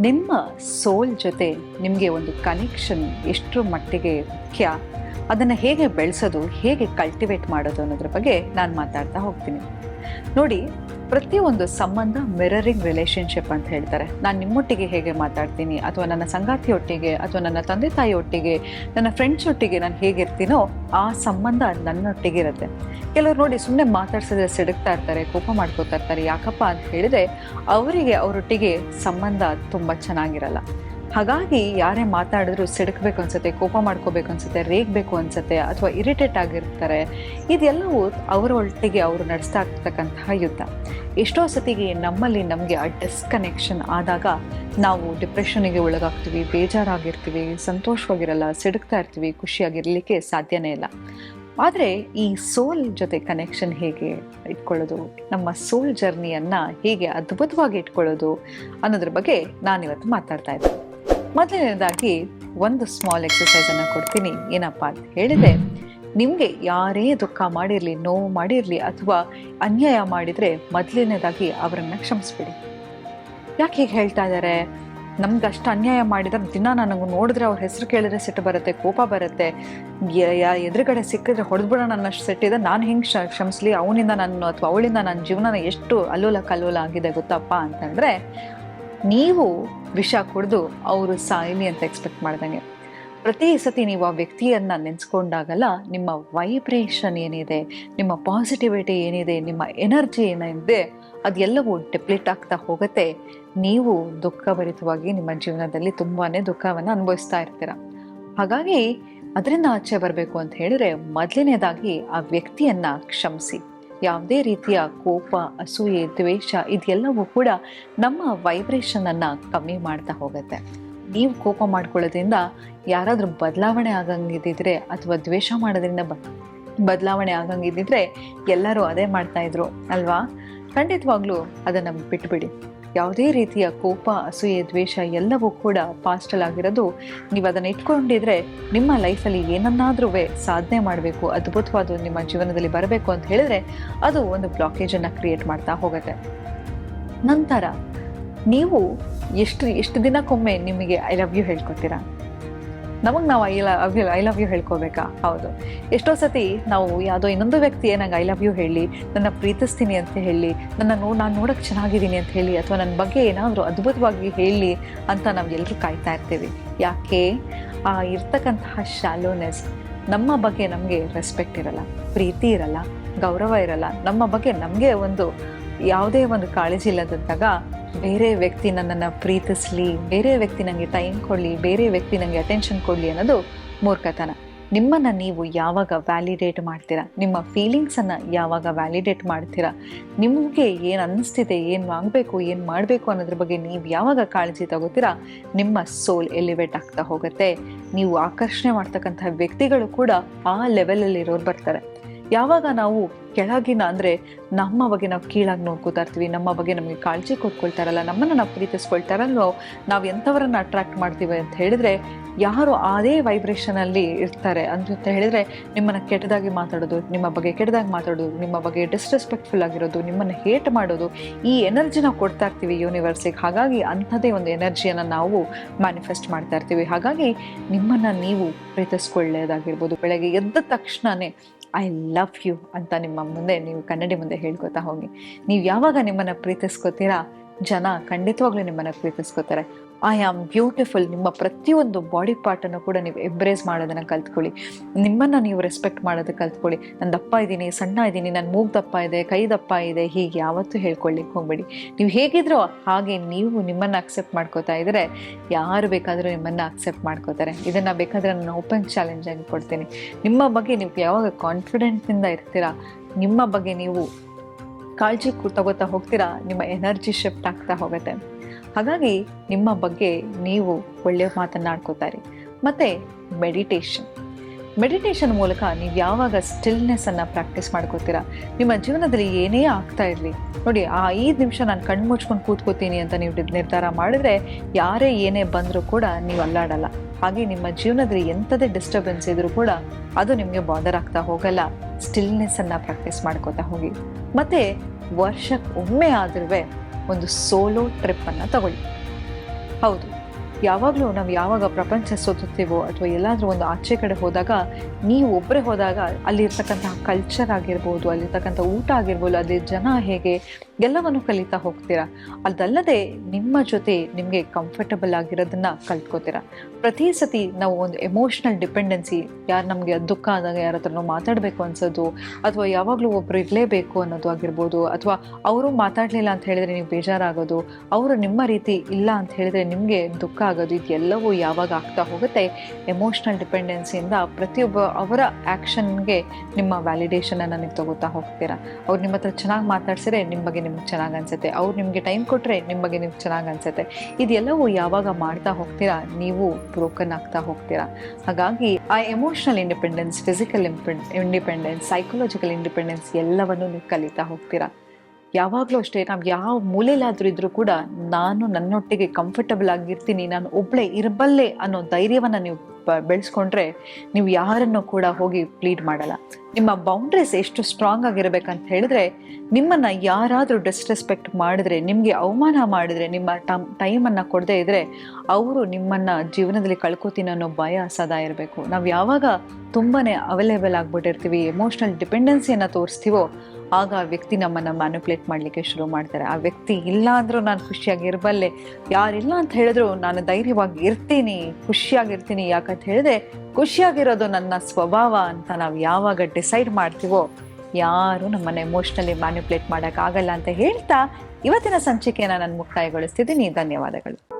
ನಿಮ್ಮ ಸೋಲ್ ಜೊತೆ ನಿಮಗೆ ಒಂದು ಕನೆಕ್ಷನ್ ಎಷ್ಟರ ಮಟ್ಟಿಗೆ ಮುಖ್ಯ. ಅದನ್ನು ಹೇಗೆ ಬೆಳೆಸೋದು, ಹೇಗೆ ಕಲ್ಟಿವೇಟ್ ಮಾಡೋದು ಅನ್ನೋದ್ರ ಬಗ್ಗೆ ನಾನು ಮಾತಾಡ್ತಾ ಹೋಗ್ತೀನಿ. ನೋಡಿ, ಪ್ರತಿಯೊಂದು ಸಂಬಂಧ ಮಿರರಿಂಗ್ ರಿಲೇಶನ್ಶಿಪ್ ಅಂತ ಹೇಳ್ತಾರೆ. ನಾನು ನಿಮ್ಮೊಟ್ಟಿಗೆ ಹೇಗೆ ಮಾತಾಡ್ತೀನಿ, ಅಥವಾ ನನ್ನ ಸಂಗಾತಿಯೊಟ್ಟಿಗೆ, ಅಥವಾ ನನ್ನ ತಂದೆ ತಾಯಿಯೊಟ್ಟಿಗೆ, ನನ್ನ ಫ್ರೆಂಡ್ಸ್ ಒಟ್ಟಿಗೆ ನಾನು ಹೇಗಿರ್ತೀನೋ, ಆ ಸಂಬಂಧ ನನ್ನೊಟ್ಟಿಗೆ ಇರುತ್ತೆ. ಕೆಲವರು ನೋಡಿ ಸುಮ್ಮನೆ ಮಾತಾಡ್ಸಿದ್ರೆ ಸಿಡುಕ್ತಾ ಇರ್ತಾರೆ, ಕೋಪ ಮಾಡ್ಕೋತಾ ಇರ್ತಾರೆ, ಯಾಕಪ್ಪ ಅಂತ ಹೇಳಿದ್ರೆ, ಅವರಿಗೆ ಅವರೊಟ್ಟಿಗೆ ಸಂಬಂಧ ತುಂಬ ಚೆನ್ನಾಗಿರಲ್ಲ. ಹಾಗಾಗಿ ಯಾರೇ ಮಾತಾಡಿದ್ರು ಸಿಡ್ಕಬೇಕು ಅನ್ಸುತ್ತೆ, ಕೋಪ ಮಾಡ್ಕೋಬೇಕು ಅನ್ಸುತ್ತೆ, ರೇಗಬೇಕು ಅನ್ಸುತ್ತೆ ಅಥವಾ ಇರಿಟೇಟ್ ಆಗಿರ್ತಾರೆ, ಇದೆಲ್ಲವೂ ಅವರ ಒಟ್ಟಿಗೆ ಅವರು ನಡೆಸ್ತಾ ಇರ್ತಕ್ಕಂತಹ ಯುದ್ಧ. ಎಷ್ಟೋ ಸತಿಗೆ ನಮ್ಮಲ್ಲಿ ನಮಗೆ ಆ ಡಿಸ್ಕನೆಕ್ಷನ್ ಆದಾಗ ನಾವು ಡಿಪ್ರೆಷನ್ಗೆ ಒಳಗಾಗ್ತೀವಿ, ಬೇಜಾರಾಗಿರ್ತೀವಿ, ಸಂತೋಷವಾಗಿರಲ್ಲ, ಸಿಡುಕ್ತಾ ಇರ್ತೀವಿ, ಖುಷಿಯಾಗಿರಲಿಕ್ಕೆ ಸಾಧ್ಯನೇ ಇಲ್ಲ. ಆದರೆ ಈ ಸೋಲ್ ಜೊತೆ ಕನೆಕ್ಷನ್ ಹೇಗೆ ಇಟ್ಕೊಳ್ಳೋದು, ನಮ್ಮ ಸೋಲ್ ಜರ್ನಿಯನ್ನು ಹೇಗೆ ಅದ್ಭುತವಾಗಿ ಇಟ್ಕೊಳ್ಳೋದು ಅನ್ನೋದ್ರ ಬಗ್ಗೆ ನಾನಿವತ್ತು ಮಾತಾಡ್ತಾ ಇದ್ದೀನಿ. ಮೊದಲನೇದಾಗಿ ಒಂದು ಸ್ಮಾಲ್ ಎಕ್ಸಸೈಸನ್ನು ಕೊಡ್ತೀನಿ. ಏನಪ್ಪ ಅಂತ ಹೇಳಿದೆ ನಿಮಗೆ ಯಾರೇ ದುಃಖ ಮಾಡಿರಲಿ, ನೋವು ಮಾಡಿರಲಿ ಅಥವಾ ಅನ್ಯಾಯ ಮಾಡಿದರೆ ಮೊದಲನೇದಾಗಿ ಅವರನ್ನು ಕ್ಷಮಿಸ್ಬಿಡಿ. ಯಾಕೆ ಹೀಗೆ ಹೇಳ್ತಾ ಇದ್ದಾರೆ ನಮ್ಗೆ ಅಷ್ಟು ಅನ್ಯಾಯ ಮಾಡಿದ್ರೆ ದಿನ ನನಗೆ ನೋಡಿದ್ರೆ ಅವ್ರ ಹೆಸರು ಕೇಳಿದ್ರೆ ಸಿಟ್ಟು ಬರುತ್ತೆ, ಕೋಪ ಬರುತ್ತೆ. ಎದುರುಗಡೆ ಸಿಕ್ಕಿದ್ರೆ ಹೊಡೆದ್ಬಿಡೋಣ ಅನ್ನೋಷ್ಟು ಸೆಟ್ಟಿದೆ ನಾನು ಹೆಂಗೆ ಕ್ಷಮಿಸ್ಲಿ? ಅವನಿಂದ ನಾನು ಅಥವಾ ಅವಳಿಂದ ನನ್ನ ಜೀವನ ಎಷ್ಟು ಅಲ್ಲೋಲ ಕಲ್ಲೋಲ ಆಗಿದೆ ಗೊತ್ತಪ್ಪ ಅಂತಂದರೆ ನೀವು ವಿಷ ಕುಡಿದು ಅವರು ಸಾಯಲಿ ಅಂತ ಎಕ್ಸ್ಪೆಕ್ಟ್ ಮಾಡ್ದಂಗೆ. ಪ್ರತಿ ಸತಿ ನೀವು ಆ ವ್ಯಕ್ತಿಯನ್ನು ನೆನೆಸ್ಕೊಂಡಾಗಲ್ಲ, ನಿಮ್ಮ ವೈಬ್ರೇಷನ್ ಏನಿದೆ, ನಿಮ್ಮ ಪಾಸಿಟಿವಿಟಿ ಏನಿದೆ, ನಿಮ್ಮ ಎನರ್ಜಿ ಏನಿದೆ, ಅದೆಲ್ಲವೂ ಡೆಪ್ಲೀಟ್ ಆಗ್ತಾ ಹೋಗುತ್ತೆ. ನೀವು ದುಃಖಭರಿತವಾಗಿ ನಿಮ್ಮ ಜೀವನದಲ್ಲಿ ತುಂಬಾ ದುಃಖವನ್ನು ಅನುಭವಿಸ್ತಾ ಇರ್ತೀರ. ಹಾಗಾಗಿ ಅದರಿಂದ ಆಚೆ ಬರಬೇಕು ಅಂತ ಹೇಳಿದ್ರೆ ಮೊದಲನೇದಾಗಿ ಆ ವ್ಯಕ್ತಿಯನ್ನ ಕ್ಷಮಿಸಿ. ಯಾವುದೇ ರೀತಿಯ ಕೋಪ, ಅಸೂಯೆ, ದ್ವೇಷ ಇದೆಲ್ಲವೂ ಕೂಡ ನಮ್ಮ ವೈಬ್ರೇಷನ್ ಅನ್ನ ಕಮ್ಮಿ ಮಾಡ್ತಾ ಹೋಗುತ್ತೆ. ನೀವು ಕೋಪ ಮಾಡ್ಕೊಳ್ಳೋದ್ರಿಂದ ಯಾರಾದರೂ ಬದಲಾವಣೆ ಆಗಂಗಿದ್ದಿದ್ರೆ ಅಥವಾ ದ್ವೇಷ ಮಾಡೋದ್ರಿಂದ ಬದಲಾವಣೆ ಆಗಂಗಿದ್ದಿದ್ರೆ ಎಲ್ಲರೂ ಅದೇ ಮಾಡ್ತಾ ಇದ್ರು, ಅಲ್ವಾ? ಖಂಡಿತವಾಗ್ಲೂ ಅದನ್ನು ಬಿಟ್ಬಿಡಿ. ಯಾವುದೇ ರೀತಿಯ ಕೋಪ, ಅಸೂಯೆ, ದ್ವೇಷ ಎಲ್ಲವೂ ಕೂಡ ಪಾಸ್ಟಲ್ ಆಗಿರೋದು ನೀವು ಅದನ್ನು ಇಟ್ಕೊಂಡಿದ್ರೆ ನಿಮ್ಮ ಲೈಫಲ್ಲಿ ಏನನ್ನಾದ್ರೂ ಸಾಧನೆ ಮಾಡಬೇಕು, ಅದ್ಭುತವಾದ ನಿಮ್ಮ ಜೀವನದಲ್ಲಿ ಬರಬೇಕು ಅಂತ ಹೇಳಿದ್ರೆ ಅದು ಒಂದು ಬ್ಲಾಕೇಜನ್ನು ಕ್ರಿಯೇಟ್ ಮಾಡ್ತಾ ಹೋಗುತ್ತೆ. ನಂತರ ನೀವು ಎಷ್ಟು ಎಷ್ಟು ದಿನಕ್ಕೊಮ್ಮೆ ನಿಮಗೆ ಐ ಲವ್ ಯು ಹೇಳ್ಕೊತೀರಾ ನಮಗೆ ನಾವು I love I love you ಹೇಳ್ಕೋಬೇಕಾ? ಹೌದು. ಎಷ್ಟೋ ಸತಿ ನಾವು ಯಾವುದೋ ಇನ್ನೊಂದು ವ್ಯಕ್ತಿ ನಂಗೆ ಐ ಲವ್ ಯು ಹೇಳಿ, ನನ್ನ ಪ್ರೀತಿಸ್ತೀನಿ ಅಂತ ಹೇಳಿ, ನನ್ನ ನೋ, ನಾನು ನೋಡೋಕ್ಕೆ ಚೆನ್ನಾಗಿದ್ದೀನಿ ಅಂತ ಹೇಳಿ, ಅಥವಾ ನನ್ನ ಬಗ್ಗೆ ಏನಾದರೂ ಅದ್ಭುತವಾಗಿ ಹೇಳಿ ಅಂತ ನಾವು ಎಲ್ಲರೂ ಕಾಯ್ತಾ ಇರ್ತೀವಿ. ಯಾಕೆ? ಆ ಇರ್ತಕ್ಕಂತಹ ಶಾಲೋನೆಸ್ ನಮ್ಮ ಬಗ್ಗೆ ನಮಗೆ ರೆಸ್ಪೆಕ್ಟ್ ಇರಲ್ಲ, ಪ್ರೀತಿ ಇರಲ್ಲ, ಗೌರವ ಇರಲ್ಲ, ನಮ್ಮ ಬಗ್ಗೆ ನಮಗೆ ಒಂದು ಯಾವುದೇ ಒಂದು ಕಾಳಜಿ ಇಲ್ಲದಂತಾಗ ಬೇರೆ ವ್ಯಕ್ತಿ ನನ್ನನ್ನು ಪ್ರೀತಿಸಲಿ, ಬೇರೆ ವ್ಯಕ್ತಿ ನನಗೆ ಟೈಮ್ ಕೊಡಲಿ, ಬೇರೆ ವ್ಯಕ್ತಿ ನನಗೆ ಅಟೆನ್ಷನ್ ಕೊಡಲಿ ಅನ್ನೋದು ಮೂರ್ಖತನ. ನಿಮ್ಮನ್ನು ನೀವು ಯಾವಾಗ ವ್ಯಾಲಿಡೇಟ್ ಮಾಡ್ತೀರಾ? ನಿಮ್ಮ ಫೀಲಿಂಗ್ಸನ್ನು ಯಾವಾಗ ವ್ಯಾಲಿಡೇಟ್ ಮಾಡ್ತೀರಾ? ನಿಮಗೆ ಏನು ಅನ್ನಿಸ್ತಿದೆ ಏನು ಆಗಬೇಕು, ಏನು ಮಾಡಬೇಕು ಅನ್ನೋದ್ರ ಬಗ್ಗೆ ನೀವು ಯಾವಾಗ ಕಾಳಜಿ ತಗೋತೀರಾ? ನಿಮ್ಮ ಸೋಲ್ ಎಲಿವೇಟ್ ಆಗ್ತಾ ಹೋಗುತ್ತೆ. ನೀವು ಆಕರ್ಷಣೆ ಮಾಡ್ತಕ್ಕಂಥ ವ್ಯಕ್ತಿಗಳು ಕೂಡ ಆ ಲೆವೆಲಲ್ಲಿರೋರು ಬರ್ತಾರೆ. ಯಾವಾಗ ನಾವು ಕೆಳಗಿನ ಅಂದರೆ ನಮ್ಮ ಬಗ್ಗೆ ನಾವು ಕೀಳಾಗಿ ನೋಡ್ಕೋತಾ ಇರ್ತೀವಿ, ನಮ್ಮ ಬಗ್ಗೆ ನಮಗೆ ಕಾಳಜಿ ಕೊಟ್ಕೊಳ್ತಾರಲ್ಲ, ನಮ್ಮನ್ನು ನಾವು ಪ್ರೀತಿಸ್ಕೊಳ್ತಾರಲ್ವೋ, ನಾವು ಎಂಥವರನ್ನು ಅಟ್ರಾಕ್ಟ್ ಮಾಡ್ತೀವಿ ಅಂತ ಹೇಳಿದ್ರೆ, ಯಾರು ಅದೇ ವೈಬ್ರೇಷನಲ್ಲಿ ಇರ್ತಾರೆ ಅಂತ ಹೇಳಿದ್ರೆ, ನಿಮ್ಮನ್ನು ಕೆಟ್ಟದಾಗಿ ಮಾತಾಡೋದು, ನಿಮ್ಮ ಬಗ್ಗೆ ಕೆಟ್ಟದಾಗಿ ಮಾತಾಡೋದು, ನಿಮ್ಮ ಬಗ್ಗೆ ಡಿಸ್ರೆಸ್ಪೆಕ್ಟ್ಫುಲ್ ಆಗಿರೋದು, ನಿಮ್ಮನ್ನು ಹೇಟ್ ಮಾಡೋದು, ಈ ಎನರ್ಜಿನ ಕೊಡ್ತಾ ಇರ್ತೀವಿ ಯೂನಿವರ್ಸಿಗೆ ಹಾಗಾಗಿ ಅಂಥದ್ದೇ ಒಂದು ಎನರ್ಜಿಯನ್ನು ನಾವು ಮ್ಯಾನಿಫೆಸ್ಟ್ ಮಾಡ್ತಾ ಇರ್ತೀವಿ. ಹಾಗಾಗಿ ನಿಮ್ಮನ್ನು ನೀವು ಪ್ರೀತಿಸ್ಕೊಳ್ಳೋದಾಗಿರ್ಬೋದು. ಬೆಳಗ್ಗೆ ಎದ್ದ ತಕ್ಷಣವೇ ಐ ಲವ್ ಯು ಅಂತ ನಿಮ್ಮ ಮುಂದೆ, ನೀವು ಕನ್ನಡಿ ಮುಂದೆ ಹೇಳ್ಕೊತಾ ಹೋಗಿ. ನೀವು ಯಾವಾಗ ನಿಮ್ಮನ್ನು ಪ್ರೀತಿಸ್ಕೋತೀರಾ? ಜನ ಖಂಡಿತವಾಗ್ಲೂ ನಿಮ್ಮನ್ನು ಪ್ರೀತಿಸ್ಕೋತಾರೆ. ಐ ಆಮ್ ಬ್ಯೂಟಿಫುಲ್ ನಿಮ್ಮ ಪ್ರತಿಯೊಂದು ಬಾಡಿ ಪಾರ್ಟನ್ನು ಕೂಡ ನೀವು ಎಂಬ್ರೇಸ್ ಮಾಡೋದನ್ನು ಕಲ್ತ್ಕೊಳ್ಳಿ. ನಿಮ್ಮನ್ನು ನೀವು ರೆಸ್ಪೆಕ್ಟ್ ಮಾಡೋದು ಕಲ್ತ್ಕೊಳ್ಳಿ. ನಾನು ದಪ್ಪ ಇದ್ದೀನಿ, ಸಣ್ಣ ಇದ್ದೀನಿ ನನ್ನ ಮೂಗು ದಪ್ಪ ಇದೆ, ಕೈ ದಪ್ಪ ಇದೆ, ಹೀಗೆ ಯಾವತ್ತೂ ಹೇಳ್ಕೊಳ್ಳಿಕ್ಕೆ ಹೋಗ್ಬೇಡಿ ನೀವು ಹೇಗಿದ್ರೋ ಹಾಗೆ ನೀವು ನಿಮ್ಮನ್ನು ಅಕ್ಸೆಪ್ಟ್ ಮಾಡ್ಕೋತಾ ಇದ್ದರೆ ಯಾರು ಬೇಕಾದರೂ ನಿಮ್ಮನ್ನು ಅಕ್ಸೆಪ್ಟ್ ಮಾಡ್ಕೋತಾರೆ. ಇದನ್ನು ಬೇಕಾದರೆ ನಾನು ಓಪನ್ ಚಾಲೆಂಜ್ ಆಗಿ ಕೊಡ್ತೀನಿ. ನಿಮ್ಮ ಬಗ್ಗೆ ನೀವು ಯಾವಾಗ ಕಾನ್ಫಿಡೆಂಟಿಂದ ಇರ್ತೀರಾ, ನಿಮ್ಮ ಬಗ್ಗೆ ನೀವು ಕಾಳಜಿ ತಗೋತಾ ಹೋಗ್ತೀರಾ? ನಿಮ್ಮ ಎನರ್ಜಿ ಶಿಫ್ಟ್ ಆಗ್ತಾ ಹೋಗುತ್ತೆ. ಹಾಗಾಗಿ ನಿಮ್ಮ ಬಗ್ಗೆ ನೀವು ಒಳ್ಳೆಯ ಮಾತನ್ನಾಡ್ಕೋತಾರೆ ಮತ್ತು ಮೆಡಿಟೇಷನ್ ಮೆಡಿಟೇಷನ್ ಮೂಲಕ ನೀವು ಯಾವಾಗ ಸ್ಟಿಲ್ನೆಸ್ಸನ್ನು ಪ್ರಾಕ್ಟೀಸ್ ಮಾಡ್ಕೋತೀರಾ? ನಿಮ್ಮ ಜೀವನದಲ್ಲಿ ಏನೇ ಆಗ್ತಾ ಇರಲಿ. ನೋಡಿ, ಆ ಐದು ನಿಮಿಷ ನಾನು ಕಣ್ಣು ಮುಚ್ಕೊಂಡು ಕೂತ್ಕೋತೀನಿ ಅಂತ ನೀವು ನಿರ್ಧಾರ ಮಾಡಿದ್ರೆ ಯಾರೇ ಏನೇ ಬಂದರೂ ಕೂಡ ನೀವು ಅಲ್ಲಾಡಲ್ಲ. ಹಾಗೆ ನಿಮ್ಮ ಜೀವನದಲ್ಲಿ ಎಂಥದೇ ಡಿಸ್ಟರ್ಬೆನ್ಸ್ ಇದ್ರೂ ಕೂಡ ಅದು ನಿಮಗೆ ಬಾದರ್ ಆಗ್ತಾ ಹೋಗಲ್ಲ. ಸ್ಟಿಲ್ನೆಸ್ಸನ್ನು ಪ್ರಾಕ್ಟೀಸ್ ಮಾಡ್ಕೋತಾ ಹೋಗಿ. ಮತ್ತು ವರ್ಷಕ್ಕೆ ಒಮ್ಮೆ ಆದ್ರೂ ಒಂದು ಸೋಲೋ ಟ್ರಿಪ್ಪನ್ನು ತಗೊಳ್ಳಿ. ಹೌದು. ಯಾವಾಗಲೂ ನಾವು ಯಾವಾಗ ಪ್ರಪಂಚ ಸುತ್ತುತ್ತೀವೋ ಅಥವಾ ಎಲ್ಲಾದರೂ ಒಂದು ಆಚೆ ಕಡೆ ಹೋದಾಗ, ನೀವು ಒಬ್ಬರೇ ಹೋದಾಗ ಅಲ್ಲಿರ್ತಕ್ಕಂತಹ ಕಲ್ಚರ್ ಆಗಿರ್ಬೋದು, ಅಲ್ಲಿರ್ತಕ್ಕಂಥ ಊಟ ಆಗಿರ್ಬೋದು, ಅಲ್ಲಿ ಜನ ಹೇಗೆ ಎಲ್ಲವನ್ನು ಕಲಿತಾ ಹೋಗ್ತೀರಾ? ಅದಲ್ಲದೆ ನಿಮ್ಮ ಜೊತೆ ನಿಮಗೆ ಕಂಫರ್ಟಬಲ್ ಆಗಿರೋದನ್ನ ಕಲ್ತ್ಕೋತೀರಾ? ಪ್ರತಿ ಸತಿ ನಾವು ಒಂದು ಎಮೋಷ್ನಲ್ ಡಿಪೆಂಡೆನ್ಸಿ ಯಾರು ನಮಗೆ ದುಃಖ ಆದಾಗ ಯಾರ ಹತ್ರನೋ ಮಾತಾಡಬೇಕು ಅನ್ಸೋದು, ಅಥವಾ ಯಾವಾಗಲೂ ಒಬ್ಬರು ಇರಲೇಬೇಕು ಅನ್ನೋದು ಆಗಿರ್ಬೋದು, ಅಥವಾ ಅವರು ಮಾತಾಡಲಿಲ್ಲ ಅಂತ ಹೇಳಿದ್ರೆ ನೀವು ಬೇಜಾರಾಗೋದು, ಅವರು ನಿಮ್ಮ ರೀತಿ ಇಲ್ಲ ಅಂತ ಹೇಳಿದ್ರೆ ನಿಮಗೆ ದುಃಖ ಆಗೋದು, ಇದೆಲ್ಲವೂ ಯಾವಾಗ ಆಗ್ತಾ ಹೋಗುತ್ತೆ ಎಮೋಷ್ನಲ್ ಡಿಪೆಂಡೆನ್ಸಿಯಿಂದ ಪ್ರತಿಯೊಬ್ಬ ಅವರ ಆ್ಯಕ್ಷನ್ಗೆ ನಿಮ್ಮ ವ್ಯಾಲಿಡೇಷನನ್ನು ನೀವು ತಗೋತಾ ಹೋಗ್ತೀರಾ? ಅವ್ರು ನಿಮ್ಮ ಹತ್ರ ಚೆನ್ನಾಗಿ ಮಾತಾಡ್ಸಿದ್ರೆ ನಿಮ್ಮ ಬಗ್ಗೆ ನಿಮ್ಗೆ ಚೆನ್ನಾಗಿ ಅನ್ಸುತ್ತೆ. ಅವ್ರು ನಿಮಗೆ ಟೈಮ್ ಕೊಟ್ಟರೆ ನಿಮ್ಮ ಬಗ್ಗೆ ನಿಮ್ಗೆ ಚೆನ್ನಾಗಿ ಅನ್ಸುತ್ತೆ. ಇದೆಲ್ಲವೂ ಯಾವಾಗ ಮಾಡ್ತಾ ಹೋಗ್ತೀರಾ? ನೀವು ಬ್ರೋಕನ್ ಆಗ್ತಾ ಹೋಗ್ತೀರಾ? ಹಾಗಾಗಿ ಆ emotional independence physical independence psychological independence ಎಲ್ಲವನ್ನು ನೀವು ಕಲಿತಾ ಹೋಗ್ತೀರಾ? ಯಾವಾಗಲೂ ಅಷ್ಟೇ, ನಾವು ಯಾವ ಮೂಲೆಯಲ್ಲಾದರೂ ಇದ್ರೂ ಕೂಡ ನಾನು ನನ್ನೊಟ್ಟಿಗೆ ಕಂಫರ್ಟಬಲ್ ಆಗಿರ್ತೀನಿ, ನಾನು ಒಬ್ಬಳೇ ಇರಬಲ್ಲೆ ಅನ್ನೋ ಧೈರ್ಯವನ್ನು ನೀವು ಬೆಳೆಸ್ಕೊಂಡ್ರೆ ನೀವು ಯಾರನ್ನು ಕೂಡ ಹೋಗಿ ಪ್ಲೀಡ್ ಮಾಡಲ್ಲ. ನಿಮ್ಮ ಬೌಂಡ್ರೀಸ್ ಎಷ್ಟು ಸ್ಟ್ರಾಂಗ್ ಆಗಿರ್ಬೇಕಂತ ಹೇಳಿದ್ರೆ, ನಿಮ್ಮನ್ನ ಯಾರಾದರೂ ಡಿಸ್ರೆಸ್ಪೆಕ್ಟ್ ಮಾಡಿದ್ರೆ, ನಿಮಗೆ ಅವಮಾನ ಮಾಡಿದ್ರೆ, ನಿಮ್ಮ ಟಮ್ ಟೈಮನ್ನು ಕೊಡದೇ ಇದ್ರೆ, ಅವರು ನಿಮ್ಮನ್ನ ಜೀವನದಲ್ಲಿ ಕಳ್ಕೊತೀನಿ ಅನ್ನೋ ಭಯ ಸದಾ ಇರಬೇಕು. ನಾವು ಯಾವಾಗ ತುಂಬಾನೇ ಅವೈಲೇಬಲ್ ಆಗಿಬಿಟ್ಟಿರ್ತೀವಿ ಎಮೋಷ್ನಲ್ ಡಿಪೆಂಡೆನ್ಸಿಯನ್ನು ತೋರಿಸ್ತೀವೋ, ಆಗ ಆ ವ್ಯಕ್ತಿ ನಮ್ಮನ್ನು ಮ್ಯಾನುಪ್ಲೇಟ್ ಮಾಡಲಿಕ್ಕೆ ಶುರು ಮಾಡ್ತಾರೆ. ಆ ವ್ಯಕ್ತಿ ಇಲ್ಲ ಅಂದರೂ ನಾನು ಖುಷಿಯಾಗಿ ಇರಬಲ್ಲೆ, ಯಾರಿಲ್ಲ ಅಂತ ಹೇಳಿದ್ರು, ನಾನು ಧೈರ್ಯವಾಗಿ ಇರ್ತೀನಿ ಖುಷಿಯಾಗಿರ್ತೀನಿ ಯಾಕಂತ ಹೇಳಿದ್ರೆ ಖುಷಿಯಾಗಿರೋದು ನನ್ನ ಸ್ವಭಾವ ಅಂತ ನಾವು ಯಾವಾಗ ಡಿಸೈಡ್ ಮಾಡ್ತೀವೋ, ಯಾರು ನಮ್ಮನ್ನು ಎಮೋಷ್ನಲಿ ಮ್ಯಾನ್ಯುಪ್ಲೇಟ್ ಮಾಡೋಕ್ಕಾಗಲ್ಲ ಅಂತ ಹೇಳ್ತಾ ಇವತ್ತಿನ ಸಂಚಿಕೆಯನ್ನು ನಾನು ಮುಕ್ತಾಯಗೊಳಿಸ್ತಿದ್ದೀನಿ. ಧನ್ಯವಾದಗಳು.